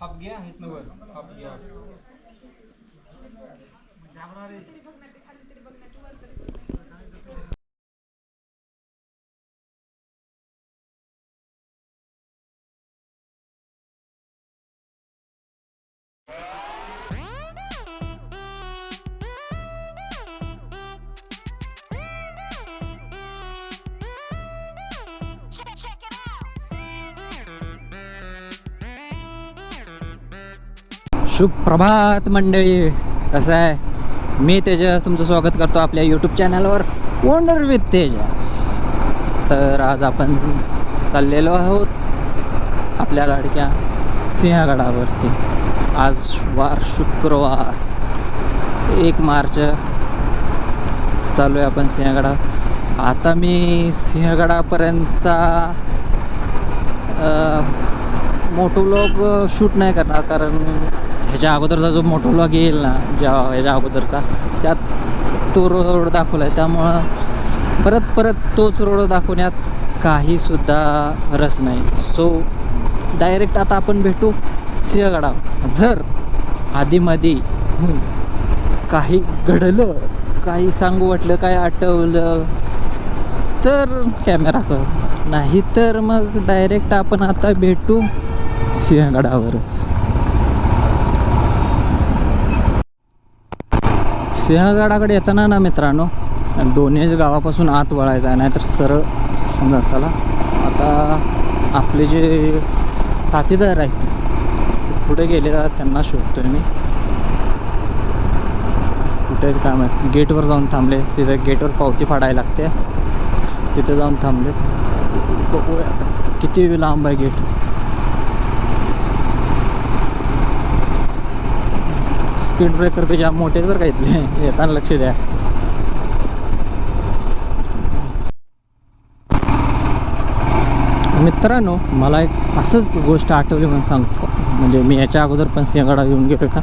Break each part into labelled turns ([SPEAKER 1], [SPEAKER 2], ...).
[SPEAKER 1] Half घ्या इथनं वर. हाप घ्या.
[SPEAKER 2] सुप्रभात मंडळी. कसं आहे? मी तेजस तुमचं स्वागत करतो आपल्या यूट्यूब चॅनलवर वंडर विथ तेजस. तर आज आपण चाललेलो आहोत आपल्या लाडक्या सिंहगडावरती. आज वार शुक्रवार. एक मार्च चालू आहे आपण सिंहगडा. आता मी सिंहगडापर्यंतचा मोटो लोक शूट नाही करणार कारण ह्याच्या अगोदरचा जो मोटो व्लॉग येईल ना ज्या ह्याच्या अगोदरचा त्यात तो रोड दाखवला आहे त्यामुळं परत परत तोच रोड दाखवण्यात काहीसुद्धा रस नाही. सो डायरेक्ट आता आपण भेटू सिंहगडा जर आधीमध्ये काही घडलं काही सांगू वाटलं काय आठवलं तर कॅमेराचं. नाही तर मग डायरेक्ट आपण आता भेटू सिंहगडावरच. सिंहगडाकडे येताना ना मित्रांनो दोन्ही गावापासून आत वळायचं आहे नाहीतर सरळ समजा चला. आता आपले जे साथीदार आहेत कुठे गेले त्यांना शोधतोय मी. कुठे काय माहीत? गेटवर जाऊन थांबले. तिथे गेटवर पावती फाडायला लागते. तिथे जाऊन थांबले बघूया आता किती लांब आहे गेट. स्पीड ब्रेकर बी जाम मोठे जर बरं येताना लक्ष द्या. मित्रांनो मला एक असंच गोष्ट आठवली म्हणून सांगतो. म्हणजे मी याच्या अगोदर पण सिंहगडा येऊन गेलो का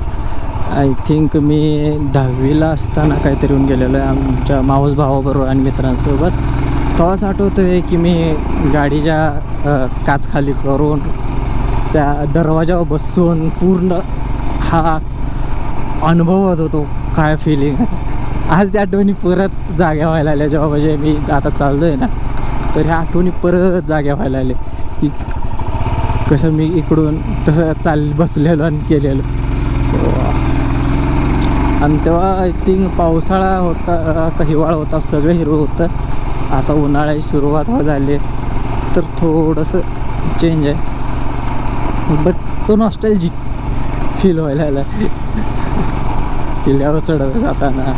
[SPEAKER 2] आय थिंक मी दहावीला असताना काहीतरी येऊन गेलेलो आहे आमच्या माऊस भावाबरोबर आणि मित्रांसोबत. तेव्हाच आठवतो आहे की मी गाडीच्या काचखाली काच खाली करून त्या दरवाजावर बसून पूर्ण हा अनुभवत होतो काय फिलिंग आज त्या आठवणी परत जाग्या व्हायला आल्या जेव्हा म्हणजे मी आता चाललो आहे ना तर ह्या आठवणी परत जाग्या व्हायला आले की कसं मी इकडून तसं चाल बसलेलो आणि केलेलो आणि तेव्हा आय थिंक पावसाळा होता का हिवाळा होता सगळं हिरवं होतं. आता उन्हाळ्याची सुरुवात झाली. तर थोडंसं चेंज आहे. बट तो नॉस्टॅल्जिक फील व्हायला आला किल्ल्यावर चढत जाताना.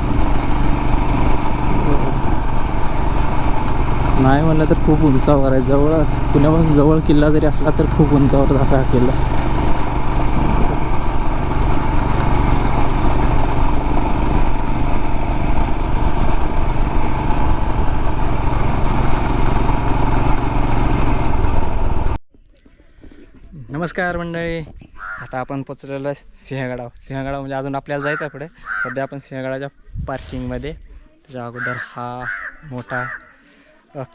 [SPEAKER 2] नाही म्हणलं तर खूप उंचावर आहे. जवळ पुण्यापासून जवळ किल्ला जरी असला तर खूप उंचावर असा हा किल्ला. नमस्कार मंडळी. आता आपण पोचलेलो आहे सिंहगडाव. सिंहगडाव म्हणजे अजून आपल्याला जायचं आहे पुढे. सध्या आपण सिंहगडाच्या पार्किंगमध्ये त्याच्या अगोदर हा मोठा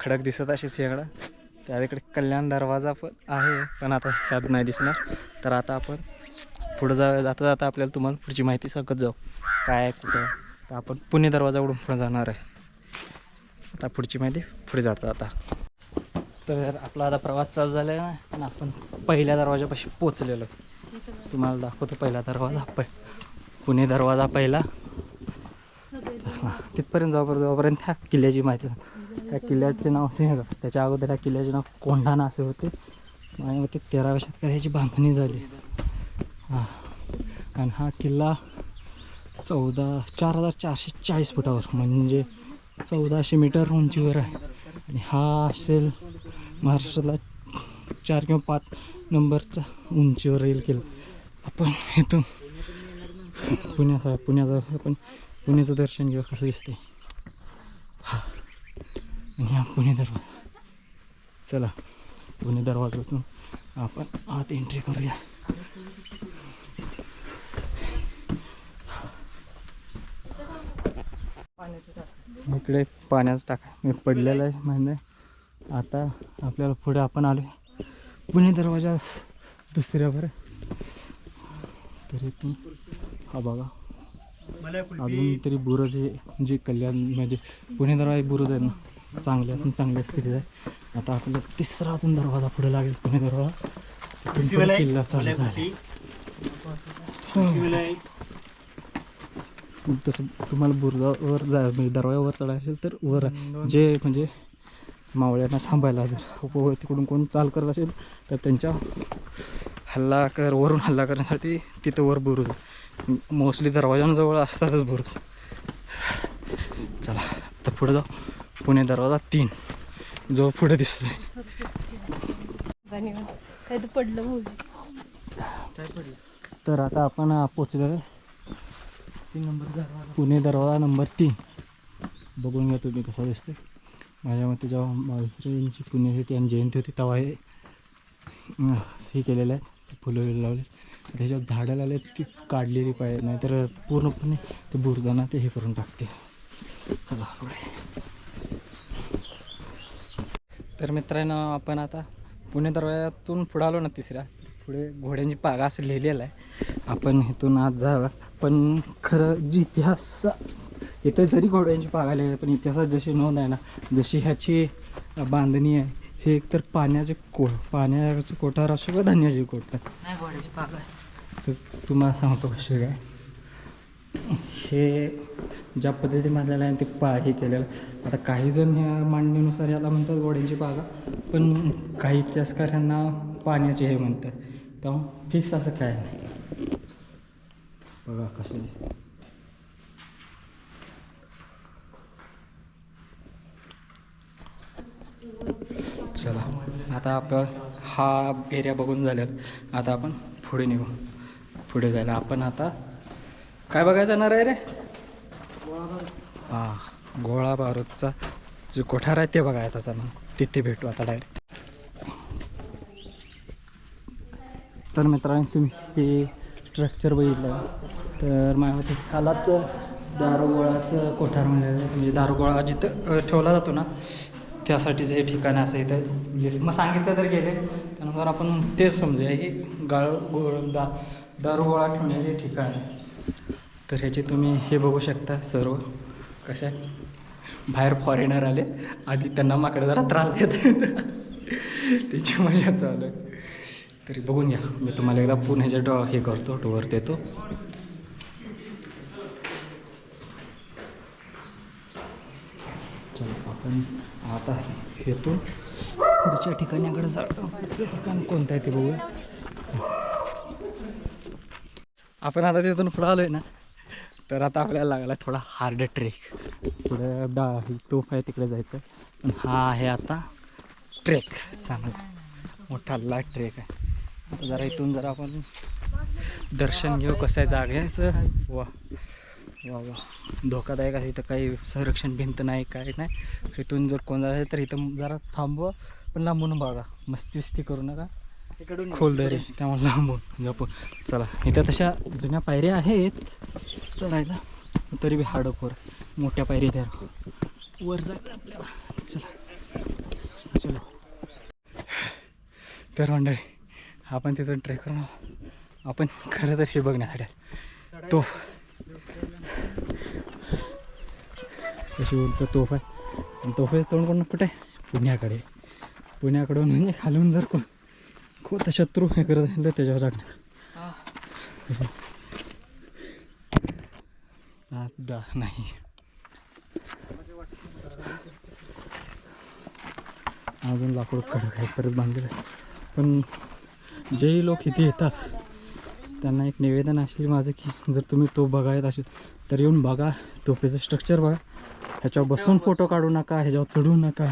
[SPEAKER 2] खडक दिसत असे सिंहगडा. त्या इकडे कल्याण दरवाजा पण आहे पण आता ह्यात नाही दिसणार. तर आता आपण पुढं जा जाता जाता आपल्याला तुम्हाला पुढची माहिती सांगत जाऊ. काय आहे कुठं? तर आपण पुणे दरवाजा उडून पुढे जाणार आहे. आता पुढची माहिती पुढे जाता आता तर आपला आता प्रवास चालू झालेला आहे ना आपण पहिल्या दरवाजापाशी पोचलेलो. तुम्हाला दाखवतो पहिला दरवाजा प पुणे दरवाजा पहिला. हां तिथपर्यंत जाऊपर्यंत जाऊपर्यंत त्या किल्ल्याची माहिती त्या किल्ल्याचे नाव सिंह त्याच्या अगोदर त्या किल्ल्याचे नाव कोंढाणा असे होते. आणि मग ते तेराव्या शतकात ह्याची बांधणी झाली. हां. आणि हा किल्ला चौदा चार हजार चारशे चाळीस फुटावर म्हणजे चौदाशे मीटर उंचीवर आहे. आणि हा असेल महाराष्ट्राला चार किंवा पाच नंबरचा उंचीवर येईल केलं. आपण इथून पुण्याचा पुण्याचा आपण पुण्याचं दर्शन घेऊ कसं दिसते हा. आणि हा पुणे दरवाजा. चला पुणे दरवाजातून आपण आत एंट्री करूया.
[SPEAKER 3] इकडे पाण्याचा टाका. मी पडलेला आहे म्हणजे आता आपल्याला पुढे आपण आलो पुणे दरवाजा दुसऱ्यावर तर इथून हा बघा. अजून तरी बुरुज हे जे कल्याण म्हणजे पुणे दरवाजा बुरुज आहे ना. चांगले अजून चांगल्या स्थितीत आहे. आता आपल्याला तिसरा अजून दरवाजा पुढे लागेल पुणे दरवाजा. तिथून किल्ला चालू झाला. तसं तुम्हाला बुरुजावर जा म्हणजे दरवाजावर चढायचं असेल तर वर जे म्हणजे मावळ्यांना थांबायला जर व तिकडून कोण चाल करत असेल तर त्यांच्या हल्ला कर वरून हल्ला करण्यासाठी तिथं वर बुरुज. मोस्टली दरवाजांजवळ असतातच बुरुज. चला तर पुढे जाऊ. पुणे दरवाजा तीन. जो पुढे दिसतोय.
[SPEAKER 4] धन्यवाद. काय तर पडलं
[SPEAKER 3] तर आता आपण पोचलेलो आहे. तीन नंबर दरवाजा पुणे दरवाजा नंबर तीन. बघून घ्या तुम्ही कसा दिसतोय. माझ्या मते जेव्हा माळुसरेंची पुण्यतिथी आणि जयंती होती तेव्हा हे हे केलेलं आहे फुलं वेळ लावले. त्याच्यात झाडं लावले ती काढलेली पाहिजे नाहीतर पूर्णपणे ते बुरजाना ते हे करून टाकते चला पुढे. तर मित्रांनो आपण आता पुणे दरवाजातून पुढे आलो ना तिसऱ्या. पुढे घोड्यांची पागा असं लिहिलेलं आहे. आपण इथून आज जावं. पण खरं जी इतिहास इथं जरी घोड्यांची पागा लिहिली पण इतिहासात जशी नोंद आहे ना जशी ह्याची बांधणी आहे हे एकतर पाण्याचे को पाण्याचे कोठार असो किंवा धान्याचे कोठार.
[SPEAKER 4] घोड्याची पाग
[SPEAKER 3] तर तुम्हाला सांगतो कसे काय. हे ज्या पद्धतीने बांधलेलं आहे ते पा हे केलेलं आहे. आता काही जण ह्या मांडणीनुसार याला म्हणतात घोड्यांची बागा पण काही इतिहासकार ह्यांना पाण्याचे हे म्हणतात. तेव्हा फिक्स असं काय नाही. बघा कसं दिसतं चला आता आपण हा एरिया बघून झाल्यावर आता आपण पुढे निघू. पुढे जायला आपण आता काय बघायला जाणार आहे रे? हां गोळा बारूदचा जो कोठार आहे ते बघायला जाणार. तिथे भेटू आता डायरेक्ट तर मित्रांनो तुम्ही हे स्ट्रक्चर बघितलं तर माझ्या मते दारुगोळाचं कोठार म्हणजे म्हणजे दारुगोळा जिथं ठेवला जातो ना त्यासाठीच हे ठिकाण असं इथं म्हणजे मग सांगितलं तर गेले. त्यानंतर आपण तेच समजूया हे गाळ गोळ दा दारुगोळा ठेवण्याचे ठिकाण आहे. तर ह्याचे तुम्ही हे बघू शकता सर्व. कसं आहे? बाहेर फॉरेनर आले आणि त्यांना माकडे जरा त्रास देत त्याची मजा चालू आहे. तरी बघून घ्या. मी तुम्हाला एकदा पुण्याच्या डॉ हे करतो टूवर देतो. पण आपण आता हेतून पुढच्या ठिकाणाकडे जातो. ठिकाण कोणतं आहे ते बघूया. आपण आता तिथून पुढं आलो आहे ना. तर आता आपल्याला लागला थोडा हार्ड ट्रेक पुढे दा तोफ आहे तिकडे जायचं. पण हा आहे आता ट्रेक चांगला. मोठा लाट ट्रेक आहे. आता जरा इथून जरा आपण दर्शन घेऊ कसं आहे जागायचं वा. वा वा धोकादायक आहे इथं काही संरक्षण भिंत नाही काय नाही. इथून जर कोण जायचं तर इथं जरा थांबवा. पण लांबून बघा. मस्ती विस्ती करू नका. खोल दरी. त्यामुळे लांबून. जपून. चला. इथं तशा जुन्या पायऱ्या आहेत. चढायला. तरी बी हार्डकोर मोठ्या पायरी त्या वर जायला आपल्याला. चला. चलो. तर मंडळी आपण तिथून ट्रेक करून. आपण खरं तर हे बघण्यासाठी. तो अशी उंच तोफ आहे. आणि तोफेच तोंड कोण कुठे? आहे? पुण्याकडे. पुण्याकडून म्हणजे खालून जर कोण खोत शत्रू हे करत असेल तर त्याच्यावर टाकण्यात. आता नाही. अजून लाकूड कडक आहे परत बांधलेलं आहे पण जेही लोक इथे येतात त्यांना एक निवेदन असेल माझं की जर तुम्ही तो बघायत असेल तर येऊन बघा. तोफेचं स्ट्रक्चर बघा. ह्याच्यावर बसून फोटो काढू नका ह्याच्यावर चढू नका.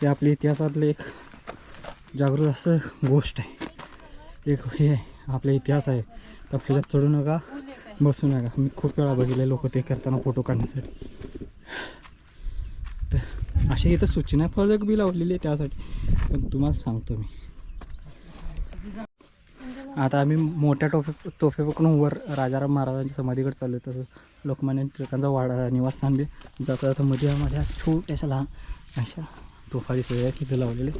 [SPEAKER 3] हे आपल्या इतिहासातले एक जागृत असं गोष्ट आहे. एक हे आहे आपला इतिहास आहे. तर ह्याच्यात चढू नका बसू नका. मी खूप वेळा बघितले लोक ते करताना फोटो काढण्यासाठी. तर अशी इथं सूचना फलक बी लावलेली आहे त्यासाठी. पण तुम्हाला सांगतो मी. आता आम्ही मोठ्या टोफे तोफेपकडून वर राजाराम महाराजांच्या समाधीकडे चाललो आहे तसं लोकमान्य टिळकांचा वाडा निवासस्थान बी. जाता जाता मध्ये माझ्या छोट्याशा लहान अशा तोफा दिसलेल्या आहेत तिथे लावलेले.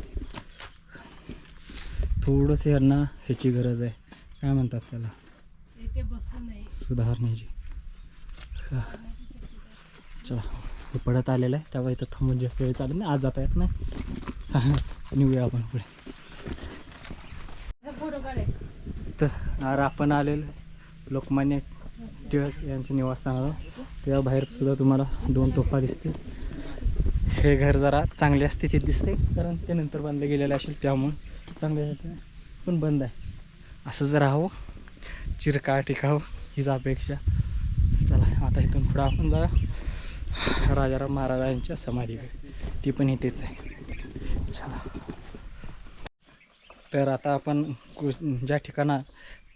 [SPEAKER 3] थोडंसं यांना ह्याची गरज आहे. काय म्हणतात त्याला? सुधारण्याची. चला हे पडत आलेलं आहे. त्यामुळे इथं थांबून जास्त वेळ चालत नाही. आज जाता येत नाही. चांगलं निघूया आपण पुढे.
[SPEAKER 4] इथं
[SPEAKER 3] तर आपण आलेलो लोकमान्य टिळक यांच्या निवासस्थानाला त्या बाहेर सुद्धा तुम्हाला दोन तोफा दिसतील. हे घर जरा चांगल्या स्थितीत दिसते कारण ते नंतर बांधले गेलेले असेल त्यामुळे चांगल्या पण बंद आहे. असंच राहावं चिरकाळ टिकावं हीच अपेक्षा. चला आता इथून पुढं आपण जा राजाराम महाराजांच्या समाधीकडे. ती पण इथेच आहे. चला. तर आता आपण कृ- ज्या ठिकाणा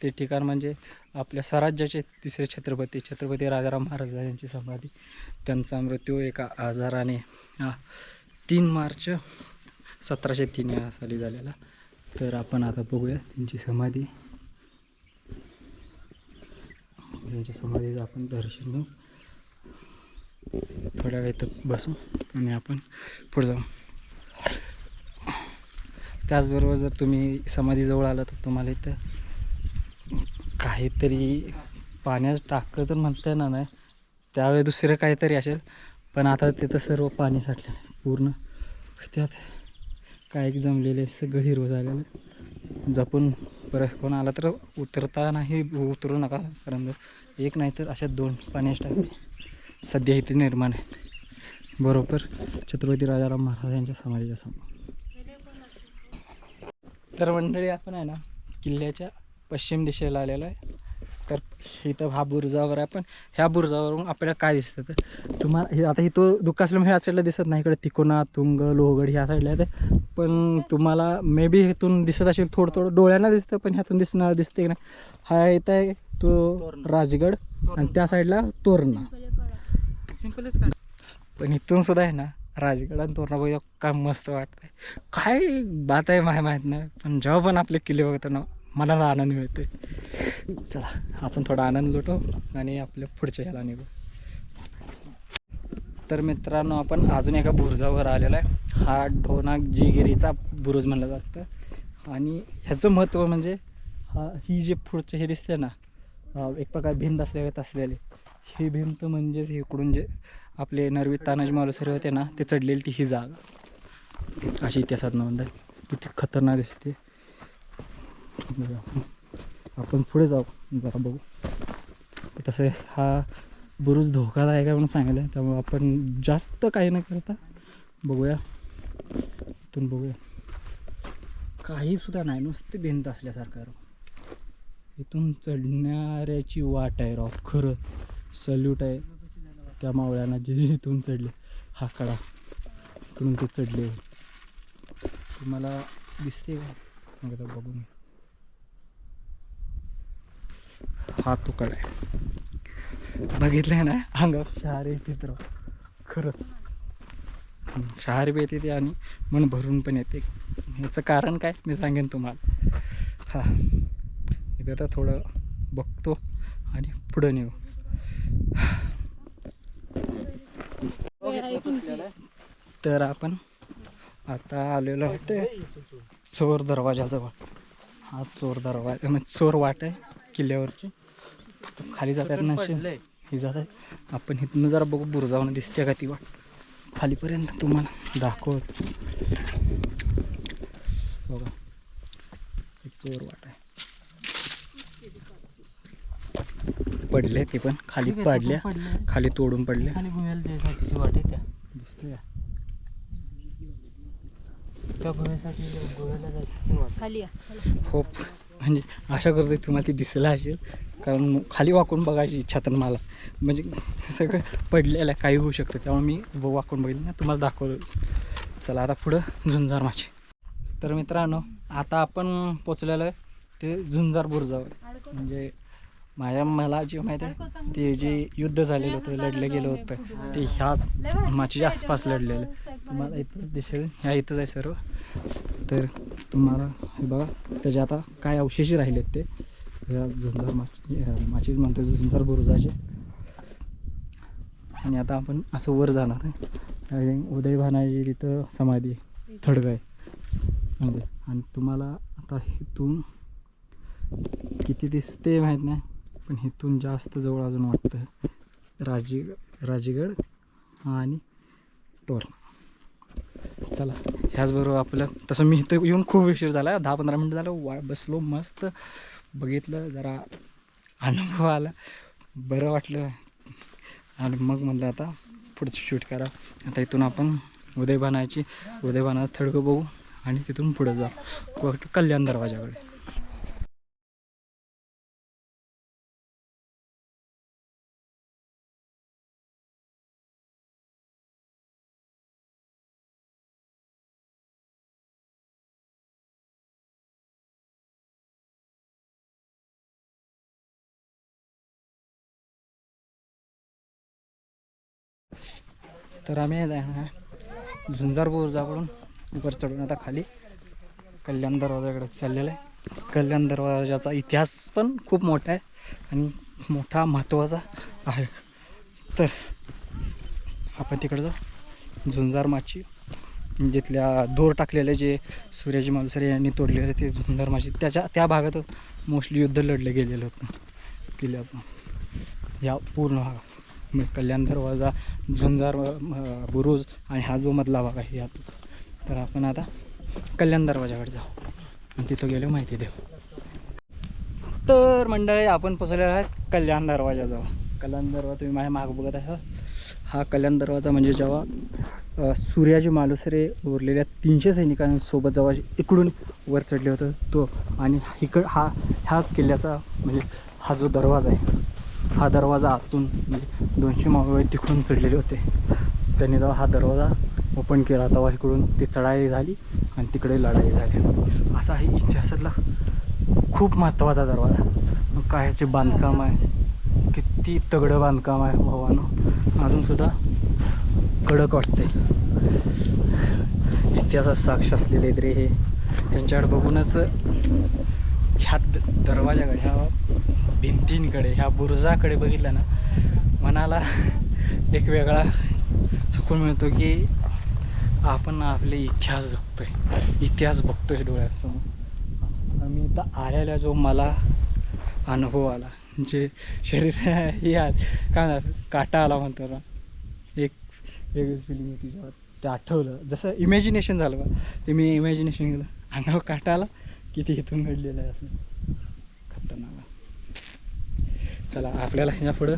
[SPEAKER 3] ते ठिकाण म्हणजे आपल्या स्वराज्याचे तिसरे छत्रपती छत्रपती राजाराम महाराज यांची समाधी. त्यांचा मृत्यू एका आजाराने तीन मार्च सतराशे तीन या साली झालेला. तर आपण आता बघूया त्यांची समाधी. याच्या समाधीचं आपण दर्शन घेऊ. थोड्या वेळ बसू आणि आपण पुढे जाऊ. त्याचबरोबर जर तुम्ही समाधीजवळ आलं तर तुम्हाला इथं काहीतरी पाण्यात टाकलं तर म्हणता येणार नाही. त्यावेळी दुसरं काहीतरी असेल. पण आता तिथं सर्व पाणी साठलेलं आहे पूर्ण. त्यात काय जमलेले सगळं हिरवं झालेलं आहे. जपून परत कोण आला तर उतरता नाही उतरू नका. कारण एक नाही तर अशा दोन पाण्याचे टाकले सध्या इथे निर्माण आहेत. बरोबर. छत्रपती राजाराम महाराज यांच्या समाधीच्या समोर. तर मंडळी आपण आहे ना किल्ल्याच्या पश्चिम दिशेला आलेलो आहे. तर इथं हा बुरुजावर आहे पण ह्या बुरुजावरून आपल्याला काय दिसतं तर तुम्हाला हे आता इथं दुःख असल्यामुळे ह्या साईडला दिसत नाही. इकडे तिकोना तुंग लोहगड ह्या साईडला आहे पण तुम्हाला मे बी इथून दिसत असेल थोडं थोडं डोळ्यांना दिसतं पण ह्यातून दिसणार दिसते की नाही? हा इथं आहे तो राजगड आणि त्या साईडला तोरणा.
[SPEAKER 2] सिम्पलच
[SPEAKER 3] पण इथून सुद्धा आहे ना राजगड आणि तोरणा काय मस्त वाटतंय. काय बात आहे माय माहीत नाही पण जेव्हा पण आपले किल्ले बघतो ना मनाला आनंद मिळतोय. चला आपण थोडा आनंद लुटू आणि आपल्या पुढच्या ह्याला निघू. तर मित्रांनो आपण अजून एका बुरुजावर आलेला आहे. हा ढोनागिरीचा बुरुज म्हणलं जातं. आणि ह्याचं महत्त्व म्हणजे हा ही जे पुढचं हे दिसते ना एक प्रकार भिंत असल्यागत असलेली. ही भिंत म्हणजेच इकडून जे आपले नरवी तानाजी मालुसरे होते ना ते चढलेली ती ही जागा. अशी इतिहासात नोंद आहे. किती खतरनाक दिसते. आपण पुढे जाऊ जरा बघू. तसं हा बुरुज धोकादायक आहे म्हणून सांगितलं आहे त्यामुळे आपण जास्त काही न करता बघूया. इथून बघूया. काहीसुद्धा नाही. नुसते भिंत असल्यासारखं इथून चढणाऱ्याची वाट आहे राव. खरं सल्यूट आहे. त्या मावळ्यानं जे इथून चढले. हा कडा. इकडून ते चढले. तुम्हाला दिसते का? बघून हा तो कडा आहे. बघितलंय ना? अंगा शहारे येते तर. खरंच. हम्म, शहारी बी येते ते आणि मन भरून पण येते. ह्याचं कारण काय? मी सांगेन तुम्हाला. हा. इथं आता थोडं बघतो आणि पुढं नेऊ. तर आपण आता आलेलो आहे चोर दरवाजाजवळ हा चोर दरवाजा म्हणजे चोर वाट आहे किल्ल्यावरची. खाली जातात ना ही जात आहे आपण इथनं जरा बघू बुरजावून दिसते का ती वाट. खालीपर्यंत तुम्हाला दाखवत. बघा चोर वाट आहे. पडले ते पण. खाली पडल्या. खाली तोडून पडल्या.
[SPEAKER 2] गुहेला जायसाठीची वाट त्या
[SPEAKER 3] दिसते
[SPEAKER 2] त्या गुहेसाठी जायची
[SPEAKER 4] खाली
[SPEAKER 3] हो म्हणजे आशा करतो तुम्हाला ती दिसलं असेल. कारण खाली वाकून बघायची इच्छा तर मला. म्हणजे सगळं पडलेलं आहे, काही होऊ शकतं. त्यामुळे मी व- वाकून बघितलं ना तुम्हाला दाखवलं. चला आता पुढं झुंजार माझी तर मित्रांनो आता आपण पोचलेलं आहे ते झुंजार बुरुजावर. म्हणजे माझ्या मला जे माहीत आहे ते जे युद्ध झालेलं होतं लढलं गेलं होतं ते ह्याच माचीच्या आसपास लढलेलं. तुम्हाला इथंच दिसेल ह्या इथंच आहे सर्व. तर तुम्हाला हे बघा त्याचे आता काय अवशेष राहिलेत ते. या झुंजार माची माचीच म्हणतो झुंजार बुरुजाचे. आणि आता आपण असं वर जाणार आहे. उदय भानाची तिथं समाधी थडग आहे आणि तुम्हाला आता इथून किती दिसते माहीत नाही. पण इथून जास्त जवळ अजून वाटतं राजी राजीगड आणि तोरण. चला ह्याचबरोबर आपलं तसं मी इथं येऊन खूप उशीर झाला दहा पंधरा मिनटं झालं वा बसलो मस्त बघितलं जरा अनुभव आला बरं वाटलं. आणि मग म्हणलं आता पुढचं शूट करा. आता इथून आपण उदयभानाची उदयबानाचं थडकं बघू आणि तिथून पुढं जाऊ. कल्याण दरवाजाकडे. तर आम्ही जाणार झुंजार बुरुजाकडून वर चढून आता खाली. कल्याण दरवाजाकडे चाललेलं आहे. कल्याण दरवाजाचा इतिहास पण खूप मोठा आहे आणि मोठा महत्त्वाचा आहे. तर आपण तिकडं जाऊ. झुंजार माची जिथल्या दोर टाकलेले जे सूर्याजी मालुसरे यांनी तोडले होते ते झुंजार माची त्याच्या त्या भागातच मोस्टली युद्ध लढलं गेलेलं होतं. किल्ल्याचं. या पूर्ण भागात. म्हणजे कल्याण दरवाजा झुंजार बुरुज आणि हा जो मधला भाग आहे यातच. तर आपण आता कल्याण दरवाजाकडे जाऊ. आणि तिथं गेलो माहिती देऊ. तर मंडळी आपण पोचलेलो आहे कल्याण दरवाजा जाऊ कल्याण दरवाजा तुम्ही माझ्या माग बघत आहात हा कल्याण दरवाजा म्हणजे जेव्हा सूर्याजी मालुसरे उरलेल्या तीनशे सैनिकांसोबत जेव्हा इकडून वर चढले होतं तो आणि इकड हा ह्याच किल्ल्याचा म्हणजे हा जो दरवाजा आहे हा दरवाजा आतून म्हणजे दोनशे मावळे तिकडून चढलेले होते. त्यांनी जेव्हा हा दरवाजा ओपन केला तेव्हा इकडून ती चढाई झाली आणि तिकडे लढाई झाली. असा आहे इतिहासातला खूप महत्त्वाचा दरवाजा. मग काय ह्याचे बांधकाम आहे? किती तगडं बांधकाम आहे भावानं. अजूनसुद्धा कडक वाटते इतिहासात साक्ष असलेले रे हे. यांच्याकडे बघूनच ह्या द- दरवाजाकडे ह्या भिंतींकडे ह्या बुरुजाकडे बघितलं ना मनाला एक वेगळा सुकून मिळतो की आपण आपले इतिहास जगतोय. इतिहास बघतोय डोळ्यासमोर. आणि इथं आलेला जो मला अनुभव आला. जे शरीर हे आ- काय म्हणतात? काटा आला म्हणतो ना. एक वेगळीच फिलिंग होती. जेव्हा ते आठवलं. जसं इमॅजिनेशन झालं बा ते मी इमॅजिनेशन केलं. अंगावर काटा आला. किती इथून घडलेलं आहे असं. खतरनाक चला आपल्याला ह्या पुढं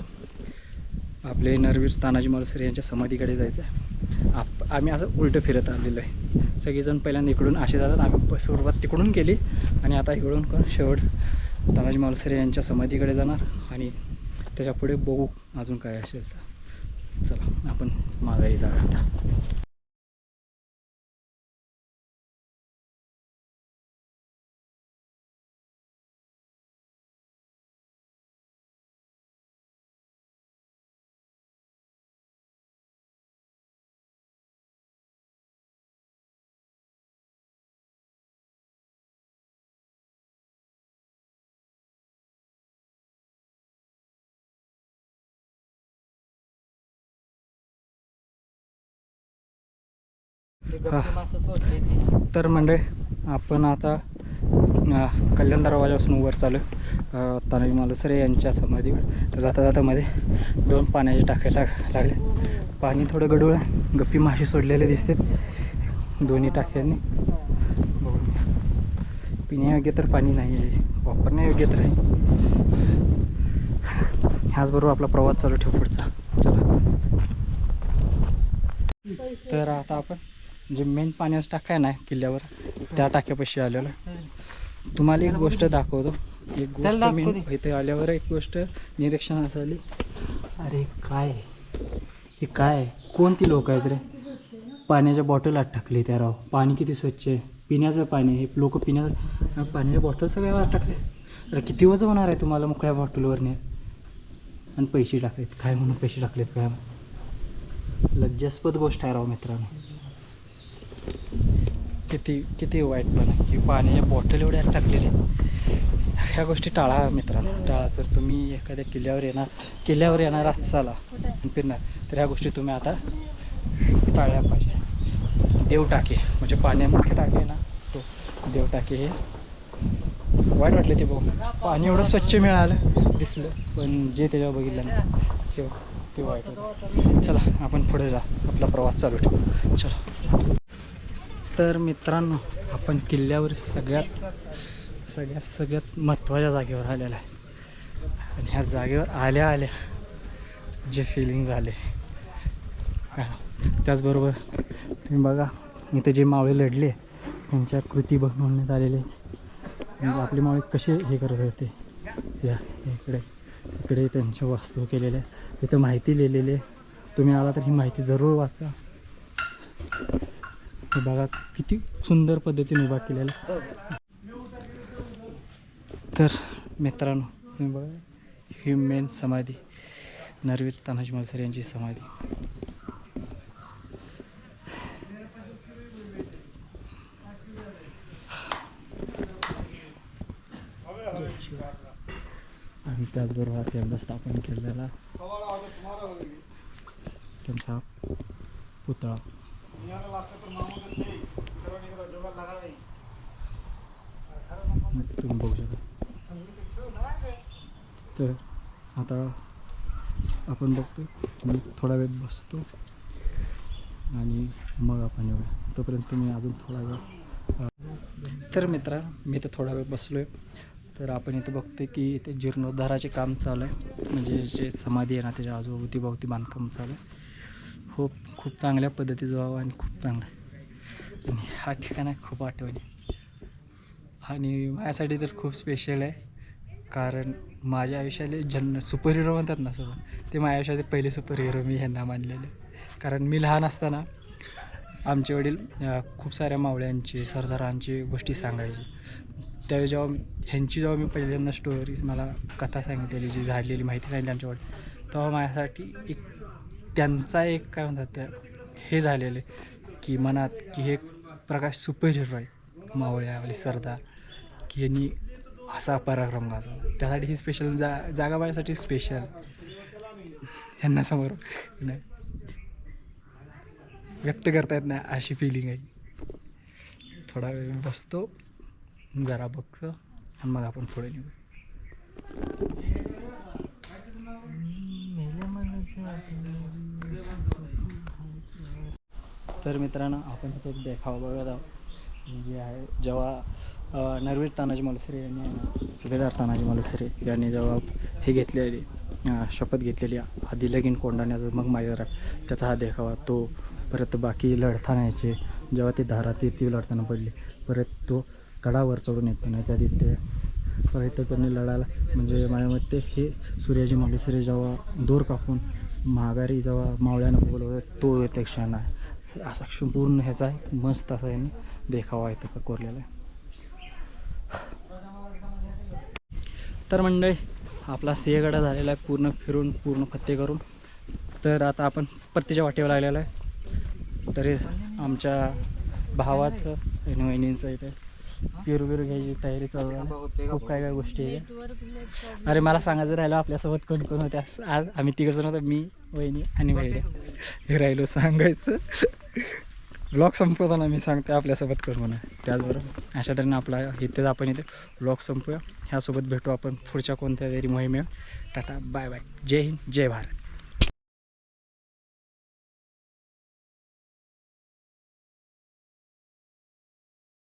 [SPEAKER 3] आपले नरवीर तानाजी मालुसरे यांच्या समाधीकडे जायचं आहे. आप आम्ही असं उलटं फिरत आलेलो आहे. सगळेजण पहिल्यांदा इकडून असे जातात. आम्ही सुरुवात तिकडून केली आणि आता इकडून करून शेवट तानाजी मालुसरे यांच्या समाधीकडे जाणार आणि त्याच्या पुढे बघू अजून काय असेल तर. चला आपण माघारी जाऊया आता. तर मंडळी आपण आता कल्याण दरवाजापासून वर चालू. तानाजी मालुसरे यांच्या समाधीवर. जाता जाता मध्ये दोन पाण्याचे टाके लाग लागले. पाणी थोडं गडूळ आहे गप्पी मासे सोडलेले दिसते. दोन्ही टाक्यांनी. पिण्यायोग्य तर पाणी नाही आहे वापरण्यायोग्य तर आहे. ह्याचबरोबर आपला प्रवास चालू ठेव पुढचा. चला. तर आता आपण जे मेन पाण्याचं टाका आहे ना किल्ल्यावर त्या टाक्यापाशी आलेलो. तुम्हाला एक गोष्ट दाखवतो. एक गोष्ट मी इथे आल्यावर एक गोष्ट निरीक्षणास आली. अरे काय? हे काय? कोणती लोक आहेत रे? पाण्याच्या बॉटल आत टाकले त्या राव. पाणी किती स्वच्छ आहे. पिण्याचं पाणी हे लोक पिण्याचं पाण्याच्या बॉटल सगळ्या आत टाकले. अरे किती वजन होणार आहे तुम्हाला मोकळ्या बॉटलवर ने आणि पैसे टाकलेत. काय म्हणून पैसे टाकलेत काय? लज्जास्पद गोष्ट आहे राव मित्रांनो. किती किती वाईट पण आहे की पाण्याच्या बॉटल एवढ्या टाकलेल्या आहेत. ह्या गोष्टी टाळा मित्रांनो. टाळा तर तुम्ही एखाद्या किल्ल्यावर येणार किल्ल्यावर येणार असाल आणि फिरणार तर ह्या गोष्टी तुम्ही आता टाळल्या पाहिजे. देव टाके म्हणजे मोठे टाके आहे ना तो देव टाके हे. वाईट वाटले ते बघून. पाणी एवढं स्वच्छ मिळालं दिसलं पण जे त्याच्यावर बघितलं ना ते ते वाईट होतं चला आपण पुढे जा. आपला प्रवास चालू ठेवू. चला. तर मित्रांनो आपण किल्ल्यावर सगळ्यात सगळ्यात सगळ्यात महत्त्वाच्या जागेवर आलेला आहे. आणि ह्या जागेवर आल्या आल्या जे फिलिंग झाले. त्याचबरोबर तुम्ही बघा इथे जे मावळे लढले त्यांच्या कृती बनवण्यात आलेले. म्हणजे आपले मावळे कसे हे करत होते या इकडे इकडे त्यांच्या वस्तू केलेल्या तिथं इथं माहिती लिहिलेली आहे. तुम्ही आला तर ही माहिती जरूर वाचा. हे बघा किती सुंदर पद्धतीने उभा केलेला तर मित्रांनो बघा ही मेन समाधी नरवीर तानाजी मलसर यांची समाधी. आणि त्याचबरोबर त्यांचा स्थापन केलेला त्यांचा पुतळा. तुम्ही बघू शकता. तर आता आपण बघतो मी थोडा वेळ बसतो आणि मग आपण येऊया. तोपर्यंत तुम्ही अजून थोडा वेळ तर मित्रा मी तर थोडा वेळ बसलो आहे तर आपण इथं बघतो की इथे जीर्णोद्धाराचे काम चालू आहे. म्हणजे जे समाधी आहे ना त्याच्या आजूबाजूती बांधकाम चालू आहे. खूप खूप चांगल्या पद्धतीचं व्हावं आणि खूप चांगलं आहे. हा ठिकाण खूप आठवणी. आणि माझ्यासाठी तर खूप स्पेशल आहे. कारण माझ्या आयुष्यातले जन सुपर हिरो म्हणतात ना सोबत ते माझ्या आयुष्यातले पहिले सुपर हिरो मी ह्यांना मानलेले. कारण मी लहान असताना आमचे वडील खूप साऱ्या मावळ्यांचे सरदारांची गोष्टी सांगायचे. त्यावेळी जेव्हा ह्यांची जेव्हा मी पहिल्यांदा स्टोरीज मला कथा सांगितलेली जी झालेली माहिती सांगितली आमच्या वडील तेव्हा माझ्यासाठी एक त्यांचा एक काय म्हणतात त्या हे झालेलं आहे की मनात की हे प्रकाश सुपर हिरो आहे सरदार. की यांनी असा पराक्रम गाजवला. त्यासाठी ही स्पेशल जा जागा स्पेशल यांना समोर नाही. व्यक्त करता येत नाही अशी फिलिंग आहे. थोडा वेळ मी बसतो. जरा बघतो. आणि मग आपण पुढे निघू. तर मित्रांनो आपण इथे एक देखावा बघत आहोत जे आहे जेव्हा नरवीर तानाजी मलसरे यांनी सुभेदार तानाजी मलसरे यांनी जेव्हा हे घेतलेली शपथ घेतलेली आधी लगीन कोंडाण्याचं मग मायरा त्याचा हा देखावा तो परत बाकी लढतानाचे जेव्हा ते धारात ती लढताना पडली परत तो गडावर चढून येताना त्या तिथे परत त्यांनी लढायला म्हणजे माझ्या मते हे सूर्याजी मलसरे जेव्हा दोर कापून माघारी जेव्हा मावळ्यानं बोलवतं तो येते क्षण आहे. असा संपूर्ण ह्याचा आहे. मस्त असा यांनी देखावा इथं कोरलेला आहे. तर मंडळी आपला सिंहगडा झालेला आहे पूर्ण फिरून पूर्ण फत्ते करून. तर आता आपण परतीच्या वाटेवर आलेला आहे. तरी आमच्या भावाचं आणि वहिनींचं इथे पिरू बिरू घ्यायची तयारी चालू खूप काय काय गोष्टी आहे. अरे मला सांगायचं राहिलं आपल्यासोबत कोण कोण होत्या आज आम्ही तिघं जण होतो मी वहिनी आणि वहिनी हे राहिलो सांगायचं. ब्लॉग संपवताना मी सांगते आपल्यासोबत कर म्हणा त्याचबरोबर अशा तऱ्हेने आपला इथेच आपण इथे ब्लॉग संपूया. ह्यासोबत भेटू आपण पुढच्या कोणत्या तरी मोहिमेवर. Tata bye bye. जय हिंद जय भारत.